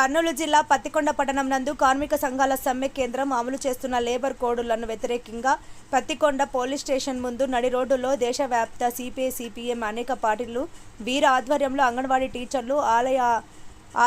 కర్నూలు జిల్లా పత్తికొండ పట్టణం నందు కార్మిక సంఘాల సమ్మె కేంద్రం అమలు చేస్తున్న లేబర్ కోడులను వ్యతిరేకంగా పత్తికొండ పోలీస్ స్టేషన్ ముందు నడి రోడ్డులో దేశవ్యాప్త సిపిఐ సిపిఎం అనేక పార్టీలు వీర ఆధ్వర్యంలో అంగన్వాడీ టీచర్లు ఆలయ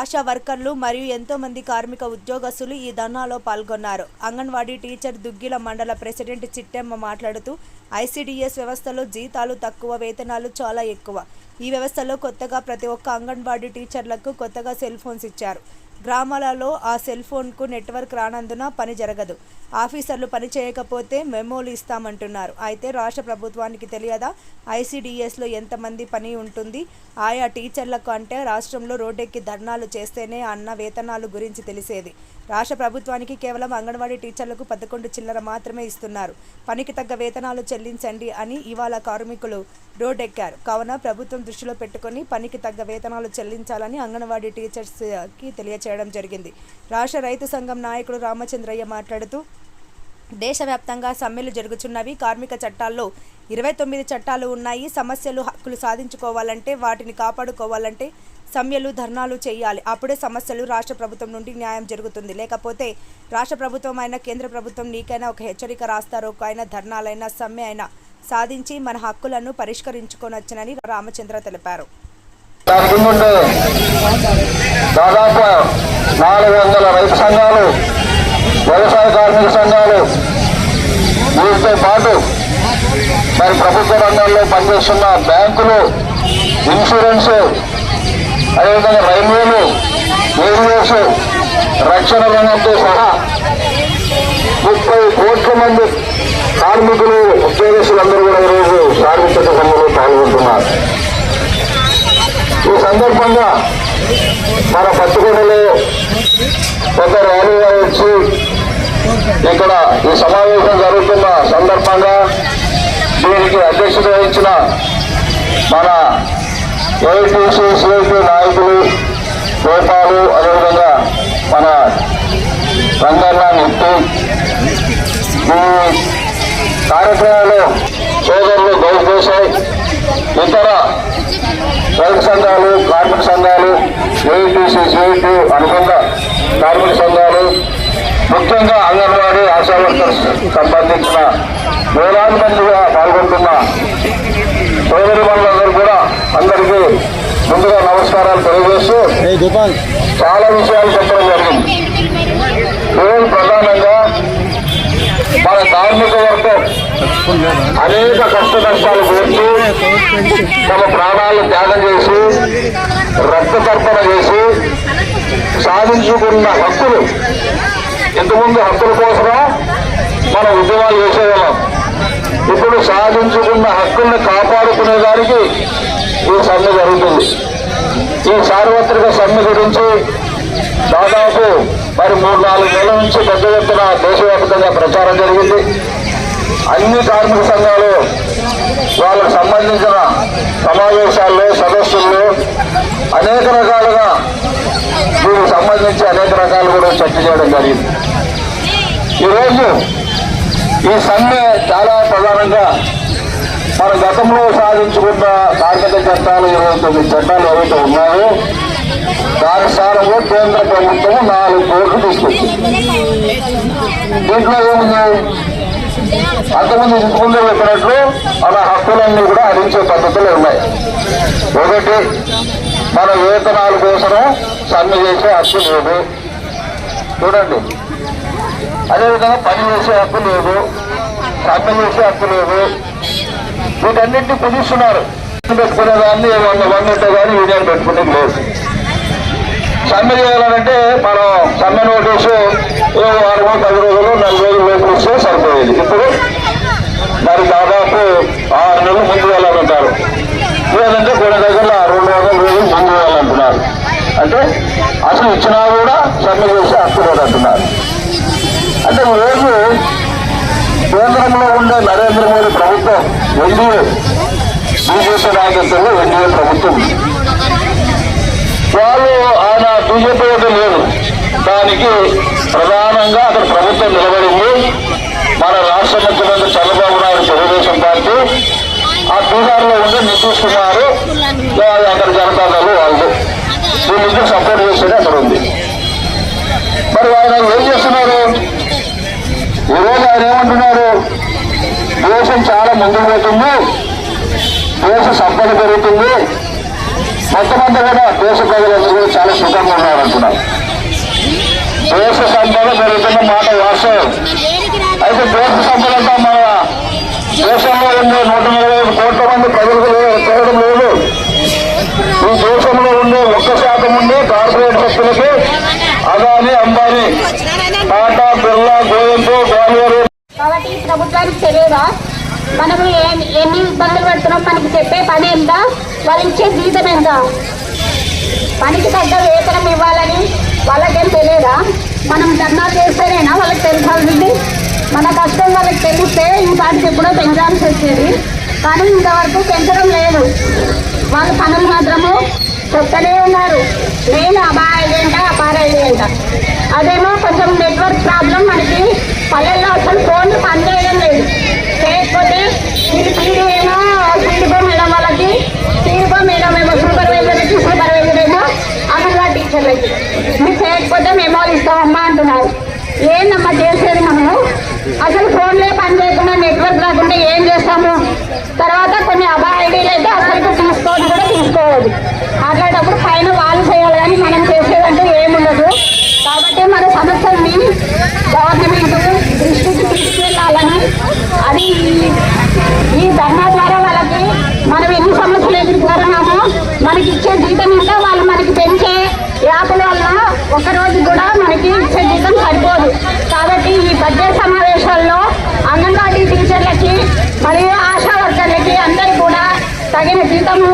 ఆశా వర్కర్లు మరియు ఎంతో మంది కార్మిక ఉద్యోగస్తులు ఈ ధర్నాలో పాల్గొన్నారు. అంగన్వాడీ టీచర్ దుగ్గిల మండల ప్రెసిడెంట్ చిట్టెమ్మ మాట్లాడుతూ ఐసిడిఎస్ వ్యవస్థలో జీతాలు తక్కువ వేతనాలు చాలా ఎక్కువ. ఈ వ్యవస్థలో కొత్తగా ప్రతి ఒక్క అంగన్వాడీ టీచర్లకు కొత్తగా సెల్ ఫోన్స్ ఇచ్చారు. గ్రామాలలో ఆ సెల్ ఫోన్కు నెట్వర్క్ రానందున పని జరగదు. ఆఫీసర్లు పని చేయకపోతే మెమోలు ఇస్తామంటున్నారు. అయితే రాష్ట్ర ప్రభుత్వానికి తెలియదా? ఐసీడీఎస్లో ఎంతమంది పని ఉంటుంది? ఆయా టీచర్లకు అంటే రాష్ట్రంలో రోడ్డెక్కి ధర్నాలు చేస్తేనే అన్న వేతనాలు గురించి తెలిసేది. రాష్ట్ర ప్రభుత్వానికి కేవలం అంగన్వాడీ టీచర్లకు పదకొండు చిల్లర మాత్రమే ఇస్తున్నారు. పనికి తగ్గ వేతనాలు చెల్లించండి అని ఇవాళ కార్మికులు రోడ్డెక్కారు కావున ప్రభుత్వం దృష్టిలో పెట్టుకొని పనికి తగ్గ వేతనాలు చెల్లించాలని అంగన్వాడీ టీచర్స్కి తెలియచేయడం జరిగింది. రాష్ట్ర రైతు సంఘం నాయకుడు రామచంద్రయ్య మాట్లాడుతూ దేశవ్యాప్తంగా సమ్మెలు జరుగుతున్నవి కార్మిక చట్టాల్లో ఇరవై తొమ్మిది చట్టాలు ఉన్నాయి. సమస్యలు హక్కులు సాధించుకోవాలంటే వాటిని కాపాడుకోవాలంటే సమ్మెలు ధర్నాలు చేయాలి. అప్పుడే సమస్యలు రాష్ట్ర ప్రభుత్వం నుండి న్యాయం జరుగుతుంది. లేకపోతే రాష్ట్ర ప్రభుత్వం అయినా కేంద్ర ప్రభుత్వం నీకైనా ఒక హెచ్చరిక రాస్తారో అయినా ధర్నాలైనా సమ్మె అయినా సాధించి మన హక్కులను పరిష్కరించుకొనొచ్చనని రామచంద్ర తెలిపారు. ముందు దాదాపు నాలుగు వందల రైతు సంఘాలు వ్యవసాయ కార్మిక సంఘాలు వీటితో పాటు మరి ప్రభుత్వ రంగంలో పనిచేస్తున్న బ్యాంకులు ఇన్సూరెన్స్ అదేవిధంగా రైల్వేలు రైల్వేస్ రక్షణ రంగంతో సహా ముప్పై కోట్ల మంది కార్మికులు ఉద్యోగస్తులందరూ కూడా ఈరోజు కార్మిక సంఘంలో పాల్గొంటున్నారు. ఈ సందర్భంగా మన పచ్చగొడలో ఒక ర్యాలీగా వచ్చి ఇక్కడ ఈ సమావేశం జరుగుతున్న సందర్భంగా దీనికి అధ్యక్షత వహించిన మన ఏఐటీసీ సిఐటి నాయకులు గోపాలు అదేవిధంగా మన రంగన్న నిత్యం. కార్యక్రమంలో సోదరులు గౌడ్ దేశాయ్ ఇతర రైతు సంఘాలు కార్మిక సంఘాలు ఏఐటీసీ సిఐటి అనుబంధ కార్మిక సంఘాలు ముఖ్యంగా అంగన్వాడీ ఆశా వర్కర్స్ సంబంధించిన వేలాది మందిగా పాల్గొంటున్న సోదరి మనులందరూ కూడా అందరికీ ముందుగా నమస్కారాలు తెలియజేస్తూ చాలా విషయాలు చెప్పడం జరిగింది. ప్రధానంగా మన కార్మిక వర్గం అనేక కష్ట నష్టాలు కోర్చి తమ ప్రాణాలు త్యాగం చేసి రక్త తర్పణ చేసి సాధించుకున్న హక్కులు ఇంతకుముందు హక్కుల కోసమే మనం ఉద్యమాలు చేసేవాళ్ళం. ఇప్పుడు సాధించుకున్న హక్కుల్ని కాపాడుకునే దానికి ఈ సమ్మె జరుగుతుంది. ఈ సార్వత్రిక సమ్మె గురించి దాదాపు మరి మూడు నాలుగు నెలల నుంచి పెద్ద ఎత్తున దేశవ్యాప్తంగా ప్రచారం జరిగింది. అన్ని కార్మిక సంఘాలు వాళ్ళకు సంబంధించిన సమావేశాల్లో సదస్సుల్లో అనేక రకాలుగా దీనికి సంబంధించి అనేక రకాలు కూడా చర్చ చేయడం జరిగింది. ఈరోజు ఈ సమ్మె చాలా ప్రధానంగా మన గతంలో సాధించుకున్న కార్మిక చట్టాలు ఇరవై తొమ్మిది చట్టాలు ఏవైతే ఉన్నాయో దాని స్థానంలో కేంద్ర ప్రభుత్వం నాలుగు కోట్లు తీసుకొచ్చింది దీంట్లో ఏముంది? అంతకుముందు ఇంతకుముందు చెప్పినట్లు మన హక్కులన్నీ కూడా హరించే పద్ధతులు ఉన్నాయి. ఒకటి మన వేతనాల కోసం సమ్మె చేసే హక్కు లేదు. చూడండి. అదేవిధంగా పని చేసే హక్కు లేదు. సమ్మె చేసే హక్కు లేదు. వీటన్నింటినీ కుదిస్తున్నారు. పెట్టుకునే దాన్ని వంద వంద కానీ వీడియో పెట్టుకునేది లేదు. సమ్మె చేయాలంటే మనం సమ్మె నోటీసు వారము పది రోజులు నలభై రోజులు లోపు వస్తే సరిపోయేది. ఇప్పుడు మరి దాదాపు ఆరు నెలలు ముందు వెళ్ళాలంటారు. లేదంటే కొన్ని దగ్గర రెండు వందల రోజులు ముందు వెళ్ళాలంటున్నారు. అంటే అసలు ఇచ్చినా కూడా సమ్మె చేసి హక్కు అంటే ఈరోజు కేంద్రంలో ఉండే నరేంద్ర మోడీ ప్రభుత్వం ఎన్డీఏ బీజేపీ నాయకత్వంలో ఎన్డీఏ ప్రభుత్వం. వాళ్ళు ఆ బీజేపీ లేదు. దానికి ప్రధానంగా అక్కడ ప్రభుత్వం నిలబడింది. మన రాష్ట్ర ముఖ్యమంత్రి చంద్రబాబు నాయుడు తెలుగుదేశం పార్టీ. ఆ బీహార్లో ఉండి నిశ్చిస్తున్నారు కుమార్ అక్కడ జనతాదళ వాళ్ళు వీళ్ళిద్దరు సపోర్ట్ చేసేది అక్కడ ఉంది. మరి ఆయన ఏం చేస్తున్నారు? ఈరోజు ఆయన ఏమంటున్నారు? దేశం చాలా ముందుకు పోతుంది. దేశ సంపద పెరుగుతుంది. మొత్తం కూడా దేశ ప్రజలందరూ కూడా చాలా సుఖంగా ఉన్నారంటున్నారు దేశ సంపద పెరుగుతున్న మాట వాస్తవం. అయితే దేశ సంపద అంతా మన దేశంలో ఉండే నూట నలభై కోట్ల మంది ప్రజలకు లేదు- లేదు. ఈ దేశంలో ఉండే ఒక్క శాతం ఉండే కార్పొరేట్ శక్తులకి అదాని అంబానీ టాటా బిర్లా గోయంతో గ్వాలియర్ కాబట్టి ప్రభుత్వానికి తెలియదా? మనము ఎన్ని ఇబ్బందులు పెడుతున్నాం? మనకి చెప్పే పని ఎంత? వాళ్ళు ఇచ్చే జీతం ఎంత? పనికి తగ్గ వేతనం ఇవ్వాలని వాళ్ళకేం తెలియదా? మనం ధర్నా చేస్తేనేనా వాళ్ళకి తెలుసాల్సింది మన కష్టం వాళ్ళకి తెలిస్తే ఈ ఎప్పుడో పెంచాల్సి వచ్చేది. కానీ ఇంతవరకు పెంచడం లేదు. వాళ్ళ పనులు మాత్రము చెప్తూనే ఉన్నారు. నేను అబాయి ఏంట అదేమో కొంచెం నెట్వర్క్ ప్రాబ్లం మనకి పల్లెల్లో అసలు ఫోన్లు పనిచేయడం లేదు. లేకపోతే మీరు పీడీ ఏమో మేడం వాళ్ళకి పీడిపో మేడం ఏమో సూపర్వైజర్కి సూపర్వైజర్ ఏమో అంగన్వాడీ టీచర్లకి మీరు చేయకపోతే మేము ఇస్తామమ్మా అంటున్నారు. ఏందమ్మా చేసేది మనము? అసలు ఫోన్లే పని చేయకుండా నెట్వర్క్ రాకుండా ఏం చేస్తాము? తర్వాత కొన్ని అబా ఐడీలు అయితే అసలు తీసుకోవడం కూడా తీసుకోవద్దు. అట్లాంటప్పుడు పైన వాళ్ళు చేయాలి కానీ మనం చేసేదంటే ఏముండదు. కాబట్టి మన సమస్యల్ని గవర్నమెంట్ దృష్టికి తీసుకెళ్ళాలని అది ఈ- ఈ ధర్నా ద్వారా వాళ్ళకి మనం ఎన్ని సమస్యలు ఎదుర్కొన్నామో మనకి ఇచ్చే జీతం ఇంకా వాళ్ళు మనకి పెంచే యాపల వల్ల ఒకరోజు కూడా మనకి ఇచ్చే జీతం సరిపోదు. కాబట్టి ఈ బడ్జెట్ సమావేశాల్లో అంగన్వాడీ టీచర్లకి మరియు ఆశా వర్కర్లకి అందరికీ కూడా తగిన జీతము